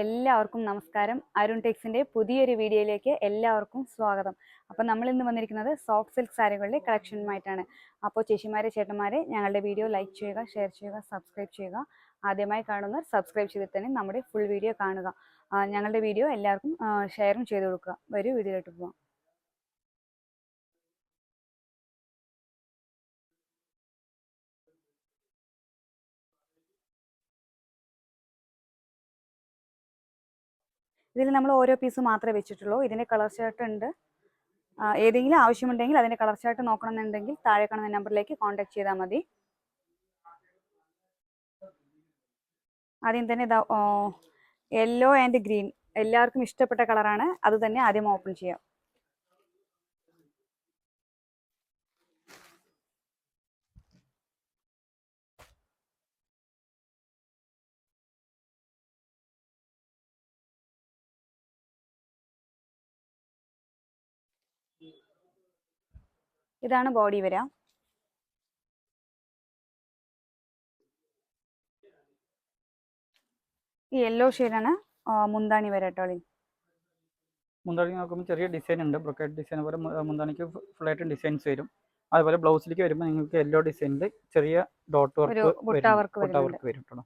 എല്ലാവർക്കും നമസ്കാരം. അരുൺ ടെക്സിന്റെ പുതിയൊരു വീഡിയോയിലേക്ക് എല്ലാവർക്കും സ്വാഗതം. അപ്പോൾ നമ്മൾ ഇന്ന് വന്നിരിക്കുന്നത് സോഫ്റ്റ് സിൽക്ക് സാരികളുടെ കളക്ഷനുമായിട്ടാണ് അപ്പോൾ ചേച്ചിമാരെ ചേട്ടന്മാരെ ഞങ്ങളുടെ വീഡിയോ ലൈക്ക് ചെയ്യുക ഷെയർ ചെയ്യുക സബ്സ്ക്രൈബ് ചെയ്യുക. ആദ്യമായി കാണുന്നവർ സബ്സ്ക്രൈബ് ചെയ്തിട്ട് തന്നെ നമ്മുടെ ഫുൾ വീഡിയോ കാണുക. ഞങ്ങളുടെ വീഡിയോ എല്ലാവർക്കും ഷെയറും ചെയ്ത് കൊടുക്കുക. ഒരു വീഡിയോയിലോട്ട് പോവാം. ഇതിൽ നമ്മൾ ഓരോ പീസ് മാത്രമേ വെച്ചിട്ടുള്ളൂ. ഇതിന്റെ കളർ ഷർട്ട് ഉണ്ട്. ഏതെങ്കിലും ആവശ്യമുണ്ടെങ്കിൽ അതിന്റെ കളർ ചാർട്ട് നോക്കണമെന്നുണ്ടെങ്കിൽ താഴെ കാണുന്ന നമ്പറിലേക്ക് കോൺടാക്ട് ചെയ്താൽ മതി. ആദ്യം തന്നെ യെല്ലോ ആൻഡ് ഗ്രീൻ എല്ലാവർക്കും ഇഷ്ടപ്പെട്ട കളറാണ് അത് തന്നെ ആദ്യം ഓപ്പൺ ചെയ്യാം. ഇതാണ് ബോഡി വര. ഈ യെല്ലോ ഷെയ്ഡാണ് മുന്താണി വര കേട്ടോളി മുന്താണി നോക്കുമ്പോൾ ചെറിയ ഡിസൈൻ ഉണ്ട്. ബ്രൊക്കേറ്റ് ഡിസൈൻ പോലെ മുന്താണിക്ക് ഫുള്ളായിട്ട് ഡിസൈൻസ് വരും. അതുപോലെ ബ്ലൗസിലേക്ക് വരുമ്പോൾ നിങ്ങൾക്ക് യെല്ലോ ഡിസൈനിൽ ചെറിയ ഡോട്ട് വർക്ക് ബുട്ട വർക്ക് പുട്ട വർക്ക് വരും കേട്ടോ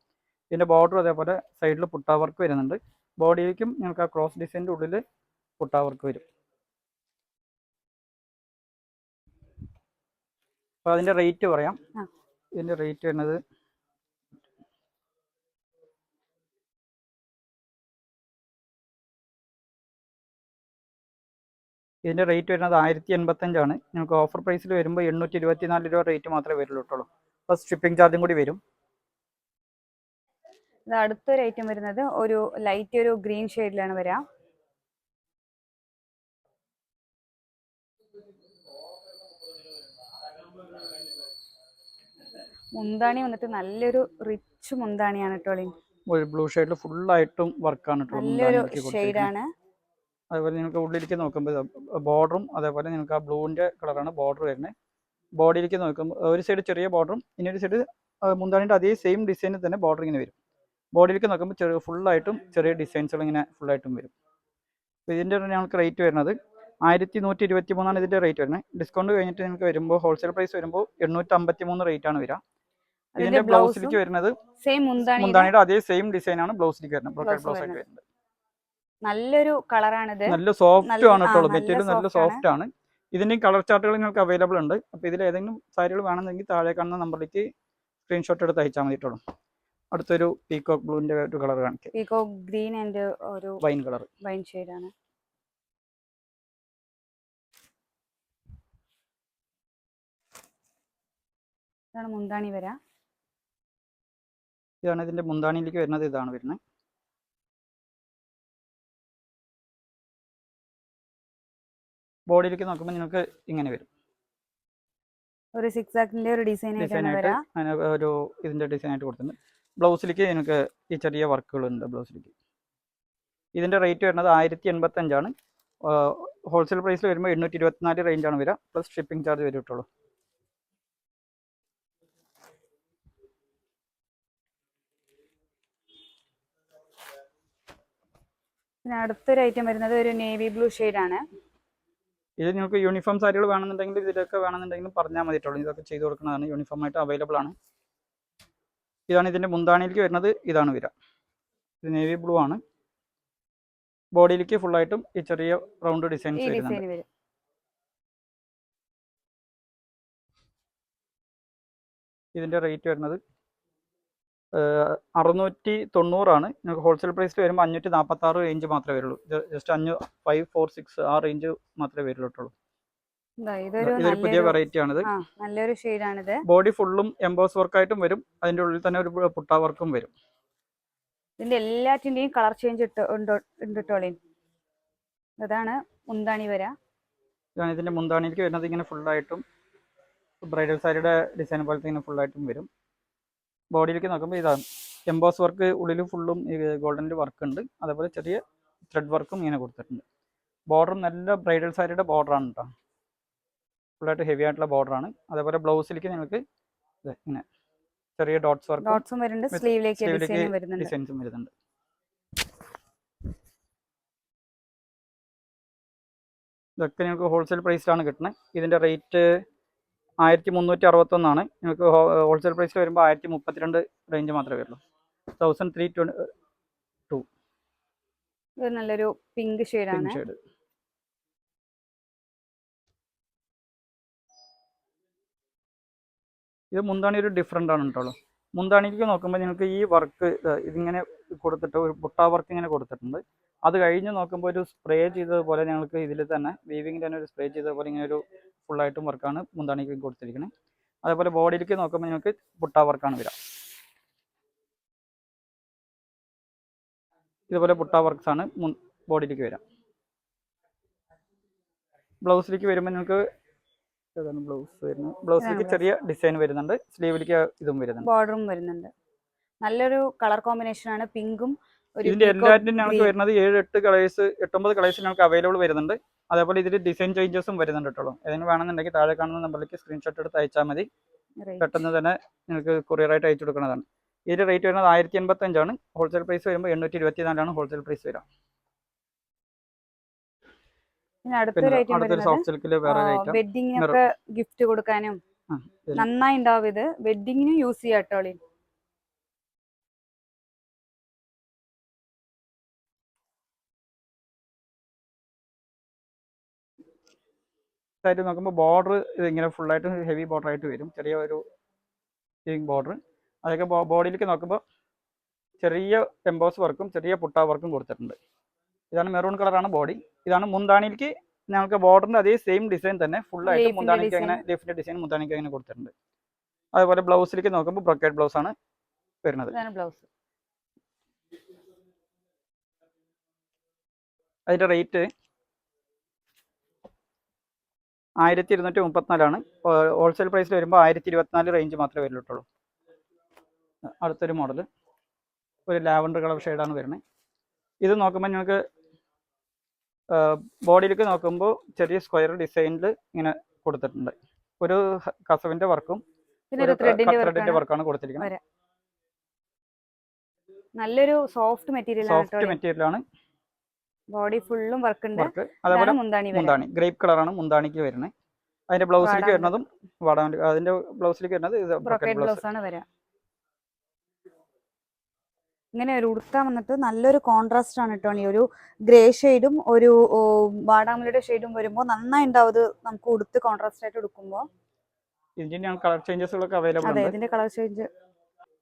ഇതിന്റെ ബോർഡർ അതേപോലെ സൈഡിൽ പുട്ട വർക്ക് വരുന്നുണ്ട്. ബോഡിയിലേക്കും നിങ്ങൾക്ക് ആ ക്രോസ് ഡിസൈന്റെ ഉള്ളിൽ പുട്ട വർക്ക് വരും. അപ്പോൾ അതിന്റെ റേറ്റ് പറയാം. ഇതിന്റെ റേറ്റ് വരുന്നത് ഇതിന്റെ റേറ്റ് വരുന്നത് ആയിരത്തി എൺപത്തഞ്ചാണ് നിങ്ങൾക്ക് ഓഫർ പ്രൈസിൽ വരുമ്പോൾ എണ്ണൂറ്റി ഇരുപത്തി നാല് രൂപ റേറ്റ് മാത്രമേ വരുള്ളൂ കേട്ടോ പ്ലസ് ഷിപ്പിംഗ് ചാർജും കൂടി വരും. അടുത്തൊരു ഐറ്റം വരുന്നത് ഒരു ലൈറ്റ് ഒരു ഗ്രീൻ ഷെയ്ഡിലാണ് വരിക മുന്താണി വന്നിട്ട് നല്ലൊരു റിച്ച് മുന്താണിയാണ് ഒരു ബ്ലൂ ഷെയ്ഡിൽ ഫുൾ വർക്കാണ് കേട്ടോ നല്ലൊരു. ഷെയ്ഡാണ് അതേപോലെ നിങ്ങൾക്ക് ഉള്ളിലേക്ക് നോക്കുമ്പോൾ ബോർഡറും അതേപോലെ നിങ്ങൾക്ക് ആ ബ്ലൂവിന്റെ കളറാണ് ബോർഡർ വരുന്നത് ബോഡിയിലേക്ക് നോക്കുമ്പോൾ ഒരു സൈഡ് ചെറിയ ബോർഡറും ഇനി ഒരു സൈഡ് മുന്താണിന്റെ അതേ സെയിം ഡിസൈനിൽ തന്നെ ബോർഡർ ഇങ്ങനെ വരും. ബോഡിയിലേക്ക് നോക്കുമ്പോൾ ചെറിയ ഫുള്ളായിട്ടും ചെറിയ ഡിസൈൻസുകൾ ഇങ്ങനെ ഫുള്ളായിട്ടും വരും. ഇതിന്റെ ഇതിന്റെ ഞങ്ങൾക്ക് റേറ്റ് വരുന്നത് ആയിരത്തി നൂറ്റി ഇരുപത്തി മൂന്നാണ് ഇതിന്റെ റേറ്റ് വരുന്നത്. ഡിസ്കൗണ്ട് കഴിഞ്ഞിട്ട് നിങ്ങൾക്ക് വരുമ്പോൾ ഹോൾസെയിൽ പ്രൈസ് വരുമ്പോൾ എണ്ണൂറ്റി അമ്പത്തി മൂന്ന് റേറ്റ് ആണ് വരിക. ബ്ലൗസും ബ്ലൗസിലേക്ക് വരുന്നത് സെയിം മുന്താണിയുടെ അതേ സെയിം ഡിസൈൻ ആണ് ബ്ലൗസിലേക്ക് വരുന്നത്. ബ്രോക്കേഡ് ബ്ലൗസ് ആയിട്ട് വരുന്നത്. നല്ലൊരു കളറാണിത് നല്ല സോഫ്റ്റ് ആണ് കേട്ടോ. മെറ്റീരിയൽ നല്ല സോഫ്റ്റ് ആണ്. ഇതിന്റെ കളർ ചാർട്ടുകൾ നിങ്ങൾക്ക് അവൈലബിൾ ഉണ്ട്. അപ്പോൾ ഇതിൽ ഏതെങ്കിലും സാരികൾ വേണമെന്നെങ്കിൽ താഴെ കാണുന്ന നമ്പറിലേക്ക് സ്ക്രീൻഷോട്ട് എടുത്ത് അയച്ചാൽ മതി കേട്ടോ. അടുത്തൊരു പീകോക്ക് ബ്ലൂന്റെ ഒരു കളർ കാണിക്കാം. പീകോക്ക് ഗ്രീൻ ആൻഡ് ഒരു വൈൻ കളർ വൈൻ ഷെയ്ഡാണ് ഇതാണ് മുന്താണി വരാ. ഇതാണ് ഇതിന്റെ മുന്താണിയിലേക്ക് വരുന്നത്. ഇതാണ് വരുന്നത്. ബോഡിയിലേക്ക് നോക്കുമ്പോൾ നിങ്ങൾക്ക് ഇങ്ങനെ വരും. ഒരു സിക്സ് ആക്കിന്റെ ഒരു ഡിസൈൻ അങ്ങനെ ഒരു ഇതിന്റെ ഡിസൈൻ ആയിട്ട് കൊടുത്തിട്ടുണ്ട്. ബ്ലൗസിലേക്ക് നിങ്ങൾക്ക് ഈ ചെറിയ വർക്കുകളുണ്ട് ബ്ലൗസിലേക്ക്. ഇതിന്റെ റേറ്റ് വരുന്നത് ആയിരത്തി എൺപത്തഞ്ചാണ് ഹോൾസെയിൽ പ്രൈസിൽ വരുമ്പോൾ എണ്ണൂറ്റി ഇരുപത്തിനാല് റേഞ്ചാണ് വരിക. പ്ലസ് ഷിപ്പിംഗ് ചാർജ് വരും പിന്നെ അടുത്തൊരു ഐറ്റം വരുന്നത് ഒരു നേവി ബ്ലൂ ആണ്. ഇത് നിങ്ങൾക്ക് യൂണിഫോം സാരികൾ വേണമെന്നുണ്ടെങ്കിൽ ഇതിലൊക്കെ വേണമെന്നുണ്ടെങ്കിൽ പറഞ്ഞാൽ മതി കേട്ടോ ഇതൊക്കെ ചെയ്ത് കൊടുക്കുന്നതാണ് യൂണിഫോം ആയിട്ട് അവൈലബിൾ ആണ്. ഇതാണ് ഇതിന്റെ മുന്താണിയിലേക്ക് വരുന്നത്. ഇതാണ് വരിക ഇത് നേവി ബ്ലൂ ആണ്. ബോഡിയിലേക്ക് ഫുള്ളായിട്ടും ഈ ചെറിയ റൗണ്ട് ഡിസൈൻസ് വരുന്നുണ്ട്. ഇതിന്റെ റേറ്റ് വരുന്നത് അറുന്നൂറ്റി തൊണ്ണൂറാണ്. നിങ്ങൾക്ക് ഹോൾസെയിൽ പ്രൈസിൽ വരുമ്പോൾ അഞ്ഞൂറ്റി നാൽപ്പത്താറ് റേഞ്ച് മാത്രമേ വരുള്ളൂ. ജസ്റ്റ് അഞ്ഞൂ ഫൈവ് ഫോർ സിക്സ് ആ റേഞ്ച് മാത്രമേ വരുള്ളൂ ഇതാ ഇതൊരു പുതിയ വെറൈറ്റി ആണിത്. നല്ലൊരു ഷെയ്ഡാണിത് ബോഡി ഫുള്ളും എംബോസ് വർക്കായിട്ടും വരും. അതിന്റെ ഉള്ളിൽ തന്നെ ഒരു പുട്ട വർക്കും വരും. ഇതിന്റെ എല്ലാറ്റിന്റെയും കളർ ചേഞ്ച് ഇതാണ് മുന്താണി വര. ഇതാണ് ഇതിന്റെ മുന്താണിയിലേക്ക് വരുന്നത്. ഇങ്ങനെ ഫുള്ളായിട്ടും ബ്രൈഡൽ സാരിയുടെ ഡിസൈൻ പോലത്തെ ഇങ്ങനെ ഫുള്ളായിട്ടും വരും. ബോഡിയിലേക്ക് നോക്കുമ്പോൾ ഇതാണ് എംബോസ് വർക്ക് ഉള്ളിൽ ഫുള്ളും ഗോൾഡനിൽ വർക്ക് ഉണ്ട്. അതേപോലെ ചെറിയ ത്രെഡ് വർക്കും ഇങ്ങനെ കൊടുത്തിട്ടുണ്ട്. ബോർഡർ നല്ല ബ്രൈഡൽ സാരിയുടെ ബോർഡറാണ് കേട്ടോ ഫുള്ളായിട്ട് ഹെവി ആയിട്ടുള്ള ബോർഡറാണ് അതേപോലെ ബ്ലൗസിലേക്ക് നിങ്ങൾക്ക് ഇങ്ങനെ ചെറിയ ഡോട്ട്സ് വർക്ക് ഡോട്ട്സും ഡിസൈൻസും വരുന്നുണ്ട്. ഇതൊക്കെ നിങ്ങൾക്ക് ഹോൾസെയിൽ പ്രൈസിലാണ് കിട്ടുന്നത് ഇതിന്റെ റേറ്റ് ആയിരത്തി മുന്നൂറ്റി അറുപത്തൊന്നാണ് നിങ്ങൾക്ക് ഹോൾസെയിൽ പ്രൈസിൽ വരുമ്പോൾ ആയിരത്തി മുപ്പത്തിരണ്ട് റേഞ്ച് മാത്രമേ വരുള്ളൂ. തൗസൻഡ് ത്രീ ട്വന്റി ഇത് നല്ലൊരു പിങ്ക് ഷെയ്ഡാണ് ഷെയ്ഡ് ഇത് മുന്താണി ഒരു ഡിഫറെന്റ് ആണ് കേട്ടോ മുന്താണിക്ക് നോക്കുമ്പോൾ നിങ്ങൾക്ക് ഈ വർക്ക് ഇതിങ്ങനെ കൊടുത്തിട്ട് ഒരു പുട്ട വർക്ക് ഇങ്ങനെ കൊടുത്തിട്ടുണ്ട്. അത് കഴിഞ്ഞ് നോക്കുമ്പോൾ ഒരു സ്പ്രേ ചെയ്തതുപോലെ ഞങ്ങൾക്ക് ഇതിൽ തന്നെ വീവിങ്ങിൽ തന്നെ ഒരു സ്പ്രേ ചെയ്തതുപോലെ ഇങ്ങനെ ഒരു ഫുള്ളായിട്ടും വർക്കാണ് മുന്താണിക്ക് കൊടുത്തിരിക്കുന്നത് അതേപോലെ ബോഡിയിലേക്ക് നോക്കുമ്പോൾ നിങ്ങൾക്ക് പുട്ട വർക്കാണ് വരിക ഇതുപോലെ പുട്ട വർക്ക്സ് ആണ് ബോഡിയിലേക്ക് വരിക ബ്ലൗസിലേക്ക് വരുമ്പോൾ നിങ്ങൾക്ക് ഏതാണ് ബ്ലൗസ് വരുന്നത്? ബ്ലൗസിലേക്ക്. ചെറിയ ഡിസൈൻ വരുന്നുണ്ട് സ്ലീവിലേക്ക് ഇതും വരുന്നുണ്ട്. ബോർഡറും വരുന്നുണ്ട്. നല്ലൊരു കളർ കോമ്പിനേഷൻ ആണ് പിങ്കും ഇതിന്റെ എല്ലാറ്റിനും ഞങ്ങൾക്ക് വരുന്നത് ഏഴ് എട്ട് കളേഴ്സ് എട്ടൊമ്പത് കളേഴ്സ് ഞങ്ങൾക്ക് അവൈലബിൾ വരുന്നുണ്ട്. അതേപോലെ ഇതിൽ ഡിസൈൻ ചേഞ്ചസും വരുന്നുണ്ട് കേട്ടോ. ഏതെങ്കിലും വേണമെന്നുണ്ടെങ്കിൽ താഴെ കാണുന്ന നമ്പറിലേക്ക് സ്ക്രീൻഷോട്ട് എടുത്ത് അയച്ചാൽ മതി. പെട്ടെന്ന് തന്നെ നിങ്ങൾക്ക് കൊറിയറായിട്ട് അയച്ചു കൊടുക്കുന്നതാണ്. ഇതിന്റെ റേറ്റ് വരുന്നത് ആയിരത്തി എൺപത്തഞ്ചാണ് ഹോൾസെയിൽ പ്രൈസ് വരുമ്പോൾ എണ്ണൂറ്റി ഇരുപത്തി നാലാണ് ഹോൾസെയിൽ പ്രൈസ് വരിക ഐറ്റം വെഡിങ്ങിനൊക്കെ ഗിഫ്റ്റ് കൊടുക്കാനും നന്നായി ഉണ്ടാവും ഇത്. വെഡിങ്ങിനും യൂസ് ചെയ്യാം കേട്ടോളി ആയിട്ട് നോക്കുമ്പോൾ ബോർഡർ ഇതിങ്ങനെ ഫുള്ളായിട്ട് ഹെവി ബോർഡർ ആയിട്ട് വരും. ചെറിയ ഒരു ബോർഡർ അതൊക്കെ ബോഡിയിലേക്ക് നോക്കുമ്പോൾ ചെറിയ എംബോസ് വർക്കും ചെറിയ പുട്ട വർക്കും കൊടുത്തിട്ടുണ്ട്. ഇതാണ് മെറൂൺ കളറാണ് ബോഡി ഇതാണ് മുന്താണിയിലേക്ക് ഞങ്ങൾക്ക് ബോർഡറിന്റെ അതേ സെയിം ഡിസൈൻ തന്നെ ഫുൾ ആയിട്ട് മുന്താണിക്ക് അങ്ങനെ ലീഫിന്റെ ഡിസൈൻ മുന്താണിക്ക് അങ്ങനെ കൊടുത്തിട്ടുണ്ട്. അതുപോലെ ബ്ലൗസിലേക്ക് നോക്കുമ്പോൾ ബ്രൊക്കേഡ് ബ്ലൗസ് ആണ് വരുന്നത്. ബ്ലൗസ് അതിന്റെ റേറ്റ് ആയിരത്തി ഇരുന്നൂറ്റി മുപ്പത്തിനാലാണ് ഹോൾസെയിൽ പ്രൈസിൽ വരുമ്പോൾ ആയിരത്തി ഇരുപത്തിനാല് റേഞ്ച് മാത്രമേ വരുള്ളൂ അടുത്തൊരു മോഡൽ ഒരു ലാവൻഡർ കളർ ഷെയ്ഡാണ് വരുന്നത് ഇത് നോക്കുമ്പോൾ നിങ്ങൾക്ക് ബോഡിയിലേക്ക് നോക്കുമ്പോൾ ചെറിയ സ്ക്വയർ ഡിസൈനിൽ ഇങ്ങനെ കൊടുത്തിട്ടുണ്ട്. ഒരു കസവിന്റെ വർക്കും ത്രെഡിന്റെ വർക്കാണ്. കൊടുത്തിരിക്കുന്നത്. നല്ലൊരു സോഫ്റ്റ് മെറ്റീരിയൽ സോഫ്റ്റ് മെറ്റീരിയലാണ് മെറ്റീരിയൽ ആണ്. ബോഡി ഫുള്ളും വർക്ക്. ഉണ്ട് അതേപോലെ മുന്താണി ഗ്രേപ്പ് കളറാണ് മുന്താണിക്ക് വരുന്നത്. അതിന്റെ ബ്ലൗസിലേക്ക് വരുന്നതും വാടാൻ അതിന്റെ ബ്ലൗസിലേക്ക് വരുന്നത് ബ്ലൗസ്. ആണ് വരാ. ഇങ്ങനെ ഒരു ഉടുക്കാൻ വന്നിട്ട് നല്ലൊരു കോൺട്രാസ്റ്റ് ആണ് കേട്ടോ. ഒരു ഗ്രേ ഷെയ്ഡും ഒരു വാടാമലയുടെ ഷെയ്ഡും വരുമ്പോൾ നന്നായി ഉണ്ടാവും നമുക്ക് ഉടുത്ത് കോൺട്രാസ്റ്റ് ആയിട്ട് എടുക്കുമ്പോൾ ഇതിന്റെ കളർ ചേഞ്ചസുകളൊക്കെ അവൈലബിൾ അതെ ഇതിന്റെ കളർ ചേഞ്ച്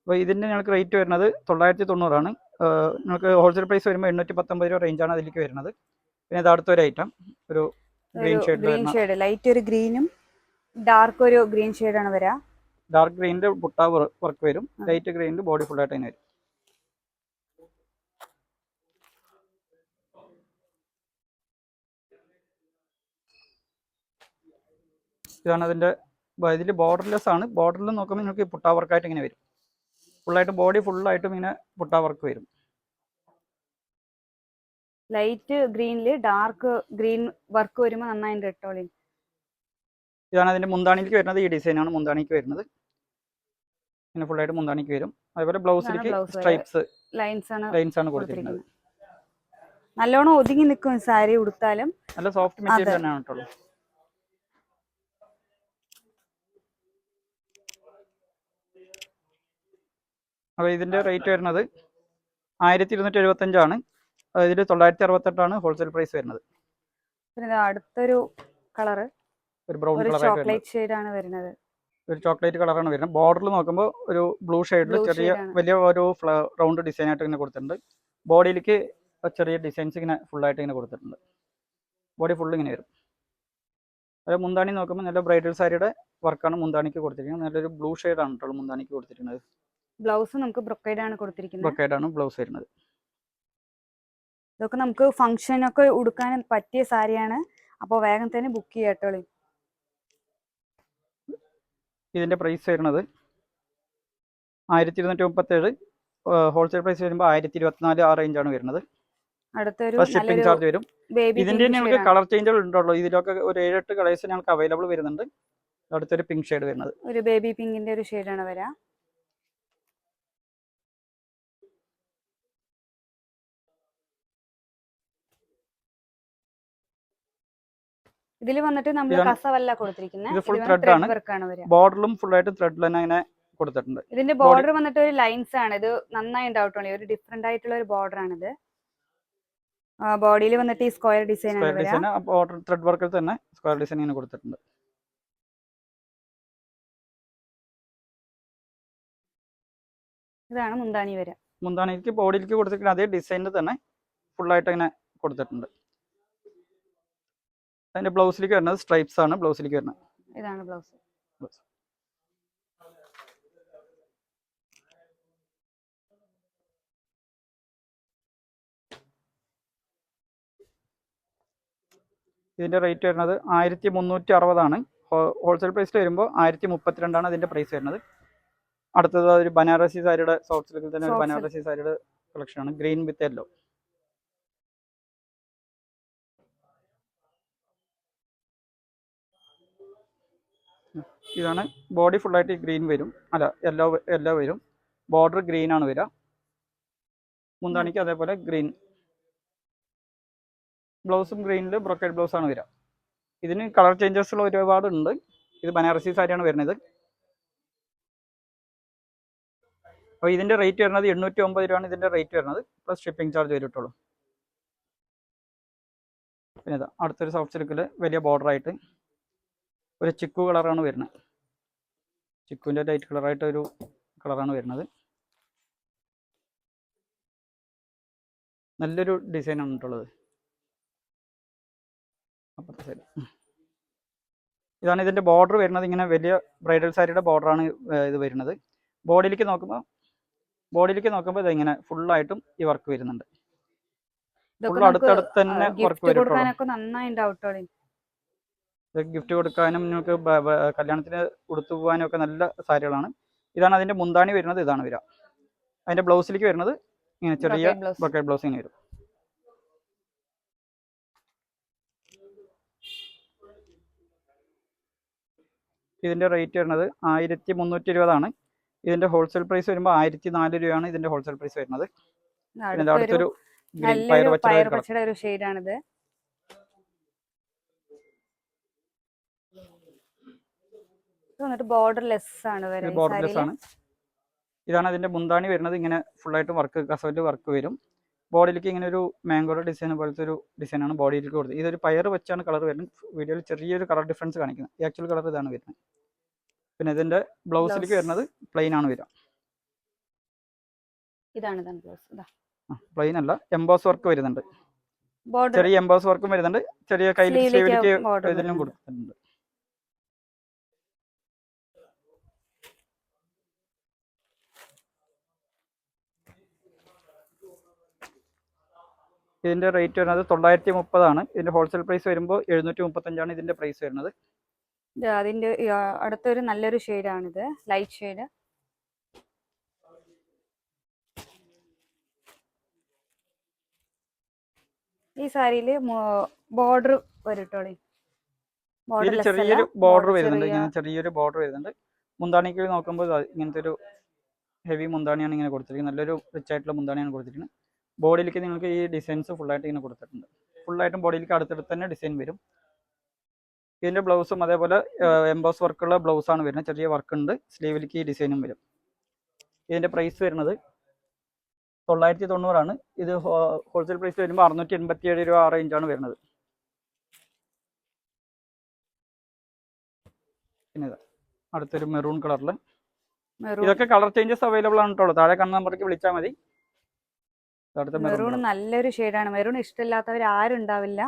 അപ്പോൾ ഇതിന്റെ ഞങ്ങൾക്ക് റേറ്റ് വരുന്നത് തൊള്ളായിരത്തി തൊണ്ണൂറാണ്. നിങ്ങൾക്ക് ഹോൾസെയിൽ പ്രൈസ് വരുമ്പോൾ എണ്ണൂറ്റി പത്തൊമ്പത് രൂപ റേഞ്ചാണ് അതിലേക്ക് വരുന്നത്. പിന്നെ ഇത് അടുത്തൊരു ഐറ്റം ഒരു green shade green shade light ഒരു ഗ്രീനും ഡാർക്ക് ഒരു ഗ്രീൻ ഷെയ്ഡാണ് വരാ. ഡാർക്ക് ഗ്രീനിന്റെ ബുട്ട വർക്ക് വരും. ലൈറ്റ് ഗ്രീനിൽ ബോഡി ഫുൾ ആയിട്ട് തന്നെ വരും. ഇതാണ് അതിന്റെ ഇതിൽ ബോർഡർലെസ് ആണ്. ബോർഡറിൽ നോക്കുമ്പോൾ നിങ്ങൾക്ക് പുട്ടാ വർക്കായിട്ട് ഇങ്ങനെ വരും. ഫുള്ളായിട്ട് ബോഡി ഫുള്ളായിട്ടും ഇങ്ങനെ പുട്ട വർക്ക് വരും. ലൈറ്റ് ഗ്രീനിൽ ഡാർക്ക് ഗ്രീൻ വർക്ക് വരുമ്പോൾ നന്നായിട്ട് ഇട്ടോളി ഇതാണ് അതിന്റെ മുന്താണിക്ക് വരുന്നത്. ഈ ഡിസൈനാണ് മുന്താണിക്ക് വരുന്നത്. പിന്നെ ഫുള്ളായിട്ട് മുന്താണിക്ക് വരും. അതേപോലെ ബ്ലൗസിലേക്ക് സ്ട്രൈപ്സ് ലൈൻസ് ആണ് ലൈൻസ് ആണ് കൊടുത്തിരിക്കുന്നത്. നല്ലോണം ഒതുങ്ങി നിൽക്കും സാരി ഉടുത്താലും. നല്ല സോഫ്റ്റ് മെറ്റീരിയൽ. തന്നെയാണ് കേട്ടോ അപ്പോൾ ഇതിന്റെ റേറ്റ് വരുന്നത് ആയിരത്തി ഇരുന്നൂറ്റി എഴുപത്തഞ്ചാണ് ഇതിൽ തൊള്ളായിരത്തി അറുപത്തെട്ടാണ് ഹോൾസെയിൽ പ്രൈസ് വരുന്നത്. പിന്നെ അടുത്തൊരു കളറ് ഒരു ബ്രൗൺ ഒരു കളറായിട്ട് വരുന്നത്. ഒരു ചോക്ലേറ്റ് കളറാണ് വരുന്നത്. ബോർഡറിൽ നോക്കുമ്പോൾ ഒരു ബ്ലൂ ഷെയ്ഡിൽ ചെറിയ വലിയ ഒരു റൗണ്ട് ഡിസൈൻ ആയിട്ട് ഇങ്ങനെ കൊടുത്തിട്ടുണ്ട്. ബോഡിയിലേക്ക് ചെറിയ ഡിസൈൻസ് ഇങ്ങനെ ഫുള്ളായിട്ട് ഇങ്ങനെ കൊടുത്തിട്ടുണ്ട്. ബോഡി ഫുൾ ഇങ്ങനെ വരും. അത് മുന്താണി നോക്കുമ്പോൾ നല്ല ബ്രൈഡൽ സാരിയുടെ വർക്കാണ് മുന്താണിക്ക് കൊടുത്തിരിക്കുന്നത്. നല്ലൊരു ബ്ലൂ ഷെയ്ഡാണ് കേട്ടോ മുന്താണിക്ക് കൊടുത്തിരിക്കുന്നത്. ബ്ലൗസ് നമുക്ക് ബ്രൊക്കൈഡ് ആണ് കൊടുത്തിരിക്കുന്നത്. ബ്രൊക്കേഡാണ് ബ്ലൗസ് വരുന്നത്. ഇതൊക്കെ നമുക്ക് ഫംഗ്ഷനൊക്കെ ഉടുക്കാൻ പറ്റിയ സാരിയാണ്. അപ്പോൾ വേഗം തന്നെ ബുക്ക് ചെയ്യാട്ടോളി ഇതിന്റെ പ്രൈസ് വരുന്നത് ആയിരത്തി ഇരുന്നൂറ്റി മുപ്പത്തേഴ് ഹോൾസെയിൽ പ്രൈസ് വരുമ്പോൾ ആയിരത്തി ഇരുപത്തിനാല് ആ റേഞ്ചാണ് വരുന്നത്. അടുത്തൊരു ഷിപ്പിംഗ് ചാർജ് വരും. ഇതിന്റെ ഞങ്ങൾക്ക് കളർ ചേഞ്ചുകൾ ഉണ്ടല്ലോ. ഇതിലൊക്കെ ഒരു ഏഴെട്ട് കളേഴ്സ് ഞങ്ങൾക്ക് അവൈലബിൾ വരുന്നുണ്ട്. അടുത്തൊരു പിങ്ക് ഷെയ്ഡ് വരുന്നത്. ഒരു ബേബി പിങ്കിന്റെ ഒരു ഷെയ്ഡാണ് വരിക ഇതിൽ വന്നിട്ട് നമ്മൾ കസവല്ല ഇത് കൊടുത്തിരിക്കുന്നത്. വർക്ക് ഫുൾ ആയിട്ട് ത്രെഡ് തന്നെ അങ്ങനെ കൊടുത്തിട്ടുണ്ട്. ഇതിന്റെ ബോർഡർ വന്നിട്ട് ഒരു ലൈൻസ് ആണ്. ഇത് നന്നായി ഉണ്ടാവട്ടുള്ളൂ ഒരു ഡിഫറെന്റ് ആയിട്ടുള്ള ഒരു ബോർഡർ ആണ് ഇത്. ബോഡിയിൽ വന്നിട്ട് ഈ സ്ക്വയർ ഡിസൈൻ ആണ് ഡിസൈൻ ബോർഡർ ത്രെഡ് വർക്കിൽ തന്നെ സ്ക്വയർ ഡിസൈൻ ഇങ്ങനെ കൊടുത്തിട്ടുണ്ട്. ഇതാണ് മുന്താണി വരെ മുന്താണിക്ക് ബോഡിയിലേക്ക് കൊടുത്തിരിക്കുന്ന അതേ ഡിസൈനിൽ തന്നെ ഫുൾ ആയിട്ട് ഇങ്ങനെ കൊടുത്തിട്ടുണ്ട്. അതിന്റെ ബ്ലൗസിലേക്ക് വരുന്നത് സ്ട്രൈപ്സ് ആണ് ബ്ലൗസിലേക്ക് വരുന്നത്. ഇതാണ് ബ്ലൗസ് ഇതിന്റെ റേറ്റ് വരുന്നത് ആയിരത്തി മുന്നൂറ്റി അറുപതാണ് ഹോൾസെയിൽ പ്രൈസിൽ വരുമ്പോൾ ആയിരത്തി മുപ്പത്തിരണ്ടാണ് അതിന്റെ പ്രൈസ് വരുന്നത്. അടുത്തത് ഒരു ബനാറസി സാരിയുടെ സോഫ്റ്റ് സിൽക്കിൽ തന്നെ ഒരു ബനാറസി സാരിയുടെ കളക്ഷൻ ആണ്. ഗ്രീൻ വിത്ത് യെല്ലോ ഇതാണ് ബോഡി ഫുള്ളായിട്ട് ഗ്രീൻ വരും. അല്ല യെല്ലോ യെല്ലോ വരും. ബോർഡർ ഗ്രീൻ ആണ് വരിക മുന്താണിക്ക് അതേപോലെ ഗ്രീൻ ബ്ലൗസും ഗ്രീനിൽ ബ്രൊക്കേഡ് ബ്ലൗസ് ആണ് വരിക ഇതിന് കളർ ചേഞ്ചസ് ഉള്ള ഒരുപാട് ഉണ്ട് ഇത് ബനാറസി സാരിയാണ് വരുന്നത്. അപ്പോൾ ഇതിന്റെ റേറ്റ് വരുന്നത് എണ്ണൂറ്റി ഒമ്പത് രൂപയാണ് ഇതിന്റെ റേറ്റ് വരുന്നത്. പ്ലസ് ഷിപ്പിംഗ് ചാർജ് വരിട്ടുള്ളൂ. പിന്നെ അടുത്തൊരു സോഫ്റ്റ് സിൽക്കിൽ വലിയ ബോർഡർ ആയിട്ട് ഒരു ചിക്കു കളറാണ് വരുന്നത്. ചിക്കുവിന്റെ ലൈറ്റ് കളറായിട്ട് ഒരു കളറാണ് വരുന്നത്. നല്ലൊരു ഡിസൈനാണ് കേട്ടുള്ളത് അപ്പുറത്തെ സൈഡ് ഇതാണ് ഇതിന്റെ ബോർഡർ വരുന്നത്. ഇങ്ങനെ വലിയ ബ്രൈഡൽ സാരിയുടെ ബോർഡറാണ് ഇത് വരുന്നത്. ബോഡിയിലേക്ക് നോക്കുമ്പോൾ ബോഡിയിലേക്ക് നോക്കുമ്പോൾ ഇത് ഇങ്ങനെ ഫുള്ളായിട്ടും ഈ വർക്ക് വരുന്നുണ്ട്. അടുത്തടുത്ത് തന്നെ വർക്ക് വരും കൊടുക്കാനൊക്കെ നന്നായി ഉണ്ടാവട്ടോളി ഇത് ഗിഫ്റ്റ് കൊടുക്കാനും നിങ്ങൾക്ക് കല്യാണത്തിന് കൊടുത്തു പോകാനും ഒക്കെ നല്ല സാരികളാണ്. ഇതാണ് അതിന്റെ മുന്താണി വരുന്നത് ഇതാണ് വരിക അതിന്റെ ബ്ലൗസിലേക്ക് വരുന്നത് ഇങ്ങനെ ചെറിയ ബക്കറ്റ് ബ്ലൗസ് ഇങ്ങനെ വരും. ഇതിന്റെ റേറ്റ് വരുന്നത് ആയിരത്തി മുന്നൂറ്റി ഇരുപതാണ് ഇതിന്റെ ഹോൾസെയിൽ പ്രൈസ് വരുമ്പോൾ ആയിരത്തി നാല് രൂപയാണ് ഇതിന്റെ ഹോൾസെയിൽ പ്രൈസ് വരുന്നത്. അടുത്തൊരു പയർ പച്ചയുടെ ഒരു ഷെയ്ഡാണിത് വന്നിട്ട് ബോർഡർലെസ് ആണ് ബോർഡർലെസ് ആണ്. ഇതാണ് അതിന്റെ മുന്താണി വരുന്നത്. ഇങ്ങനെ ഫുൾ ആയിട്ട് വർക്ക് കസവിന്റെ വർക്ക് വരും. ബോഡിയിലേക്ക് ഇങ്ങനെ ഒരു മാംഗോയുടെ ഡിസൈൻ പോലത്തെ ഒരു ഡിസൈനാണ് ബോഡിയിലേക്ക് കൊടുത്തത്. ഇതൊരു പയർ വെച്ചാണ് കളർ വരുന്നത്. വീഡിയോയിൽ ചെറിയൊരു കളർ ഡിഫറൻസ് കാണിക്കുന്നത് ആക്ച്വൽ കളർ ഇതാണ് വരുന്നത്. പിന്നെ ഇതിന്റെ ബ്ലൗസിലേക്ക്. വരുന്നത് പ്ലെയിൻ ആണ് വരിക. ഇതാണ് ബ്ലൗസ് പ്ലെയിൻ അല്ല എംബോസ് വർക്ക് വരുന്നുണ്ട്. ചെറിയ എംബോസ് വർക്കും വരുന്നുണ്ട്. ചെറിയ കയ്യിൽ ഇതിലും ലേക്ക് ഇതിന്റെ റേറ്റ് വരുന്നത് തൊള്ളായിരത്തി മുപ്പതാണ് ഇതിന്റെ ഹോൾസെയിൽ പ്രൈസ് വരുമ്പോൾ എഴുന്നൂറ്റി മുപ്പത്തഞ്ചാണ് ഇതിന്റെ പ്രൈസ് വരുന്നത് അതിന്റെ അടുത്തൊരു നല്ലൊരു ഷെയ്ഡാണിത് ലൈറ്റ് ഷെയ്ഡ് ഈ സാരിയിൽ ബോർഡർ വരട്ടോളി. ബോർഡർ ചെറിയൊരു ബോർഡർ വരുന്നുണ്ട്. ഇങ്ങനെ ചെറിയൊരു ബോർഡർ വരുന്നുണ്ട്. മുന്താണിക്ക് നോക്കുമ്പോൾ ഇങ്ങനത്തെ ഒരു ഹെവി മുന്താണിയാണ് ഇങ്ങനെ കൊടുത്തിരിക്കുന്നത്. നല്ലൊരു റിച്ച് ആയിട്ടുള്ള മുന്താണിയാണ് കൊടുത്തിരിക്കുന്നത്. ബോഡിയിലേക്ക് നിങ്ങൾക്ക് ഈ ഡിസൈൻസ് ഫുള്ളായിട്ട് ഇങ്ങനെ കൊടുത്തിട്ടുണ്ട്. ഫുള്ളായിട്ടും ബോഡിയിലേക്ക് അടുത്തടുത്ത് തന്നെ ഡിസൈൻ വരും. ഇതിന്റെ ബ്ലൗസും അതേപോലെ എംബോസ് വർക്കുള്ള ബ്ലൗസ് ആണ് വരുന്നത്. ചെറിയ വർക്ക് ഉണ്ട്. സ്ലീവിലേക്ക് ഈ ഡിസൈനും വരും. ഇതിന്റെ പ്രൈസ് വരുന്നത് തൊള്ളായിരത്തി തൊണ്ണൂറാണ് ഇത് ഹോൾസെയിൽ പ്രൈസ് വരുമ്പോൾ അറുന്നൂറ്റി എൺപത്തി ഏഴ് രൂപ ആ റേഞ്ചാണ് വരുന്നത്. പിന്നെ അടുത്തൊരു മെറൂൺ കളറിൽ ഇതൊക്കെ കളർ ചേഞ്ചസ് അവൈലബിൾ ആണ് കേട്ടോ താഴെ കണ്ണ നമ്പറേക്ക് വിളിച്ചാൽ മതി. മെറൂൺ നല്ലൊരു ഷെയ്ഡാണ് മെറൂൺ ഇഷ്ടമില്ലാത്തവർ ആരും ഉണ്ടാവില്ല.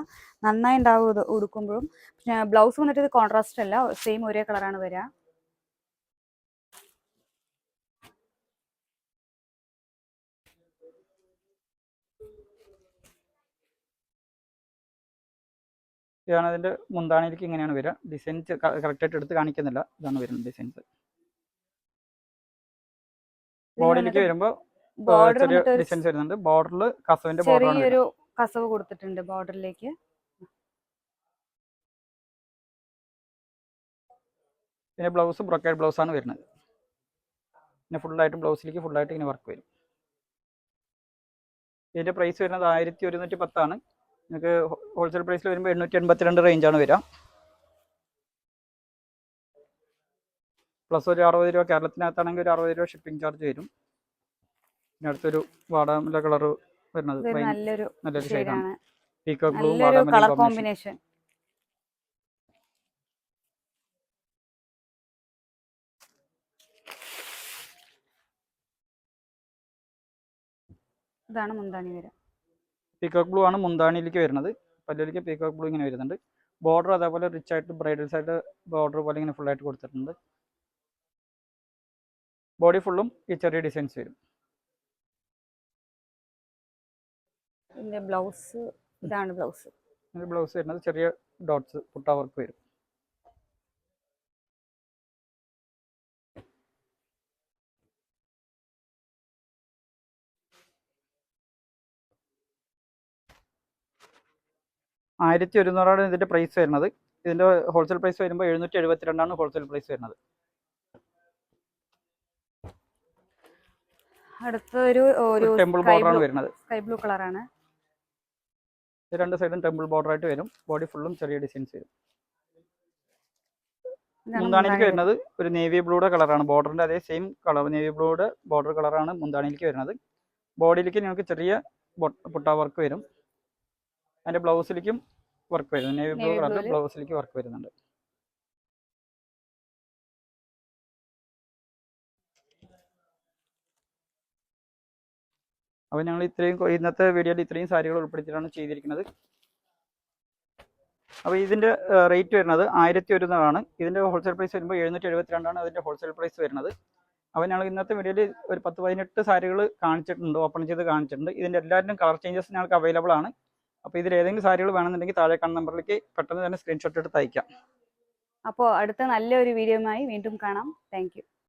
നന്നായി ഉണ്ടാവും ഇത് ഉടുക്കുമ്പോഴും. പക്ഷെ ബ്ലൗസ് വന്നിട്ട് ഇത് കോൺട്രാസ്റ്റ് അല്ല. സെയിം ഒരേ കളറാണ് വരിക. ഇതാണ് അതിന്റെ മുന്താണിയിലേക്ക് ഇങ്ങനെയാണ് വരിക. ഡിസൈൻസ് കറക്റ്റായിട്ട് എടുത്ത് കാണിക്കുന്നില്ല. ഇതാണ് വരുന്നത് ഡിസൈൻസ് ബോഡിയിലേക്ക് വരുമ്പോൾ ഡിസൈൻസ് ബോർഡറിൽ ചെറിയൊരു കസവ് കൊടുത്തിട്ടുണ്ട് ബോർഡറിലേക്ക് പിന്നെ ബ്ലൗസ് ബ്രോക്കേഡ് ബ്ലൗസ് ആണ് വരുന്നത്. പിന്നെ ഫുള്ളായിട്ട് ബ്ലൗസിലേക്ക് ഫുള്ളായിട്ട് ഇങ്ങനെ വർക്ക് വരും. ഇതിന്റെ പ്രൈസ് വരുന്നത് ആയിരത്തി ഒരുന്നൂറ്റി പത്താണ് നിങ്ങൾക്ക് ഹോൾസെയിൽ പ്രൈസിൽ വരുമ്പോൾ എണ്ണൂറ്റി എൺപത്തിരണ്ട് റേഞ്ചാണ് വരിക. പ്ലസ് ഒരു അറുപത് രൂപ കേരളത്തിനകത്താണെങ്കിൽ ഒരു അറുപത് രൂപ ഷിപ്പിംഗ് ചാർജ് വരും. അടുത്തൊരു വാടാമല കളർ വരുന്നത് നല്ലൊരു നല്ലൊരു ഷെയ്ഡാണ് പീക്കോക്ക് ബ്ലൂ വാടാമല കോമ്പിനേഷൻ ഇതാണ് മുന്താണി ബ്ലൂ ആണ് മുന്താണിയിലേക്ക് വരുന്നത്. പല്ലിലേക്ക് പീക്കോക്ക് ബ്ലൂ ഇങ്ങനെ വരുന്നുണ്ട്. ബോർഡർ അതേപോലെ റിച്ച് ആയിട്ട് ബ്രൈഡൽ സൈഡ് ബോർഡർ പോലെ ഇങ്ങനെ ഫുൾ ആയിട്ട് കൊടുത്തിട്ടുണ്ട്. ബോഡി ഫുള്ളും ഈ ചെറിയ ഡിസൈൻസ് വരും. ഇതിന്റെ ബ്ലൗസ് ഇതാണ് ബ്ലൗസ്. ബ്ലൗസ് വരുന്നത് ചെറിയ ഡോട്ട്സ് പുട്ട വർക്ക് വരും. ആയിരത്തി ഒരുന്നൂറാണ് ഇതിന്റെ പ്രൈസ് വരുന്നത്. ഇതിന്റെ ഹോൾസെയിൽ പ്രൈസ് വരുമ്പോൾ എഴുന്നൂറ്റി എഴുപത്തിരണ്ടാണ് ഹോൾസെയിൽ പ്രൈസ് വരുന്നത്. അടുത്തൊരു ഒരു ടെമ്പിൾ ബോർഡറാണ് വരുന്നത്. സ്കൈ ബ്ലൂ കളറാണ് രണ്ട് സൈഡും ടെമ്പിൾ ബോർഡർ ആയിട്ട് വരും. ബോഡി ഫുള്ളും ചെറിയ ഡിസൈൻസ് വരും. മുന്താണിയിലേക്ക് വരുന്നത് ഒരു നേവി ബ്ലൂയുടെ കളറാണ് ബോർഡറിന്റെ അതേ സെയിം കളർ നേവി ബ്ലൂയുടെ ബോർഡർ കളറാണ് മുന്താണിയിലേക്ക് വരുന്നത്. ബോഡിയിലേക്ക് നിങ്ങൾക്ക് ചെറിയ പുട്ട വർക്ക് വരും. അതിന്റെ ബ്ലൗസിലേക്കും വർക്ക് വരും. നേവി ബ്ലൂ കളറിന്റെ കളറിൽ ബ്ലൗസിലേക്ക് വർക്ക് വരുന്നുണ്ട്. അപ്പോൾ ഞങ്ങൾ ഇത്രയും ഇന്നത്തെ വീഡിയോയിൽ ഇത്രയും സാരികൾ ഉൾപ്പെടുത്തിയിട്ടാണ് ചെയ്തിരിക്കുന്നത്. അപ്പോൾ ഇതിന്റെ റേറ്റ് വരുന്നത് ആയിരത്തി ഒരുന്നതാണ് ഇതിന്റെ ഹോൾസെയിൽ പ്രൈസ് വരുമ്പോൾ എഴുന്നൂറ്റി എഴുപത്തിരണ്ടാണ് അതിന്റെ ഹോൾസെയിൽ പ്രൈസ് വരുന്നത്. അപ്പോൾ ഞങ്ങൾ ഇന്നത്തെ വീഡിയോയിൽ ഒരു പത്ത് പതിനെട്ട് സാരികൾ കാണിച്ചിട്ടുണ്ട് ഓപ്പൺ ചെയ്ത് കാണിച്ചിട്ടുണ്ട്. ഇതിന്റെ എല്ലാവരും കളർ ചേഞ്ചസ് ഞങ്ങൾക്ക് അവൈലബിൾ ആണ്. അപ്പോൾ ഇതിൽ ഏതെങ്കിലും സാരികൾ വേണമെന്നുണ്ടെങ്കിൽ താഴെ കാണുന്ന നമ്പറിലേക്ക് പെട്ടെന്ന് തന്നെ സ്ക്രീൻഷോട്ട് എടുത്ത് അയക്കാം. അപ്പോൾ അടുത്ത നല്ലൊരു വീഡിയോയുമായി വീണ്ടും കാണാം. താങ്ക്